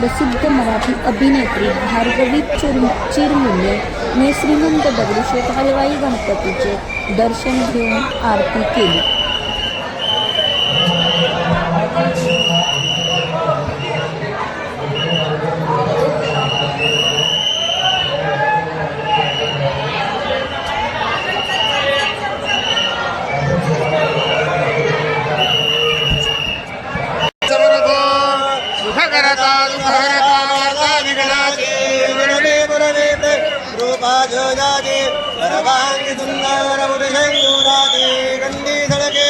प्रसिद्ध मराठी अभिनेत्री भार्गवी चिर चिरमुले ने श्रीमंत दगडूशेठ हलवाई गणपतीचे दर्शन घेऊन आरती केली. सर्वांगी सुंदर मुदशंगुरागे गंडी सडके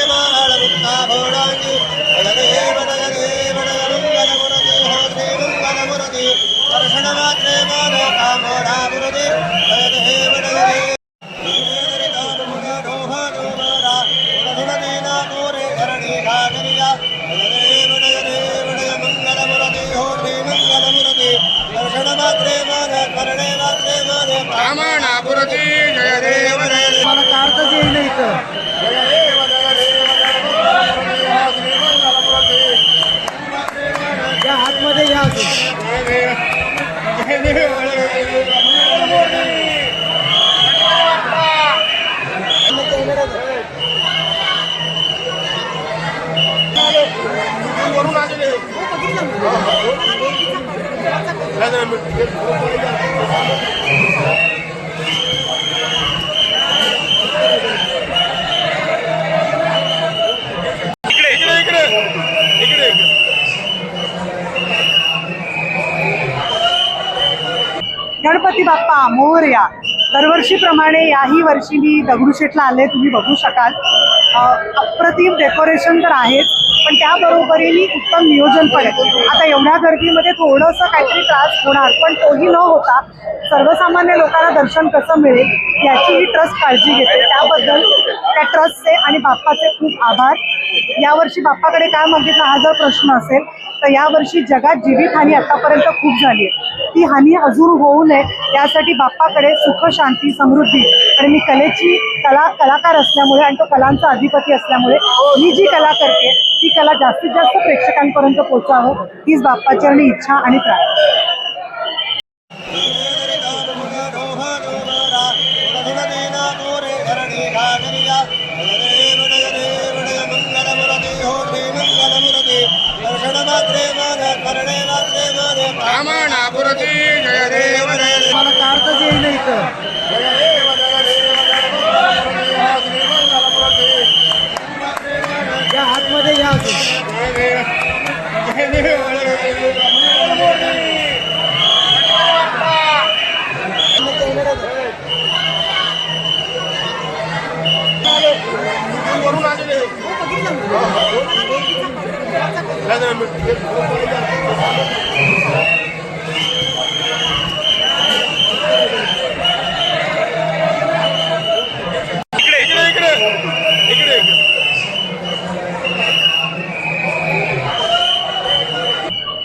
मला काढताच येईल इथं. या आतमध्ये या. वरून गणपती बाप्पा मोरया दरवर्षीप्रमाणे याही वर्षी मी दगडूशेठला आले तुम्ही बघू शकाल. अप्रतिम डेकोरेशन तर आहेच पण त्याबरोबरीने उत्तम नियोजन पण आहे. आता एवढ्या गर्दीमध्ये थोडंसं काहीतरी त्रास होणार पण तोही न होता सर्वसामान्य लोकांना दर्शन कसं मिळेल याचीही ट्रस्ट काळजी घेते. त्याबद्दल त्या ट्रस्टचे आणि बाप्पाचे खूप आभार. यावर्षी बाप्पाकडे काय मागितलं हा जर प्रश्न असेल तर यावर्षी जगात जीवितहानी आतापर्यंत खूप झाली आहे. ती हानी अजून होऊ नये यासाठी बाप्पाकडे सुख शांती समृद्धी आणि मी कलेची कला कलाकार असल्यामुळे आणि तो कलांचा अधिपती असल्यामुळे मी जी कला करते ती कला जास्तीत जास्त प्रेक्षकांपर्यंत पोचावं हीच बाप्पाची आणि इच्छा आणि प्रार्थना Come on. या आतमध्ये या अजून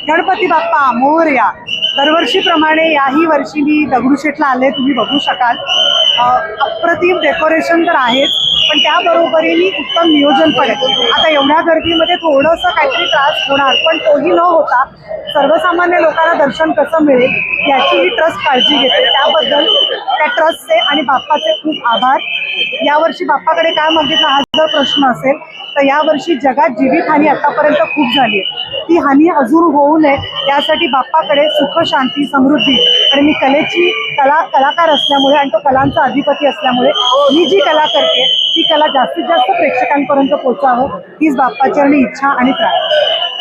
गणपती बाप्पा मोरया दरवर्षीप्रमाणे याही वर्षी मी दगडूशेठला आले तुम्ही बघू शकाल. अप्रतिम डेकोरेशन तर आहेच पण त्याबरोबरीने उत्तम नियोजन पण आहे. आता एवढ्या गर्दीमध्ये थोडंसं काहीतरी त्रास होणार पण तोही न होता सर्वसामान्य लोकांना दर्शन कसं मिळेल याचीही ट्रस्ट काळजी घेते. त्याबद्दल त्या ट्रस्टचे आणि बाप्पाचे खूप आभार. यावर्षी बाप्पाकडे काय मागितलं हा जर प्रश्न असेल तर यावर्षी जगात जीवितहानी आतापर्यंत खूप झाली आहे. ती हानी अजून होऊ नये यासाठी बाप्पाकडे सुख शांती समृद्धी आणि मी कलेची कला कलाकार असल्यामुळे आणि तो कलांचा अधिपती असल्यामुळे मी जी कला करते ती कला जास्तीत जास्त प्रेक्षकांपर्यंत पोचावं हीच बाप्पाची आणि इच्छा आणि प्रार्थना.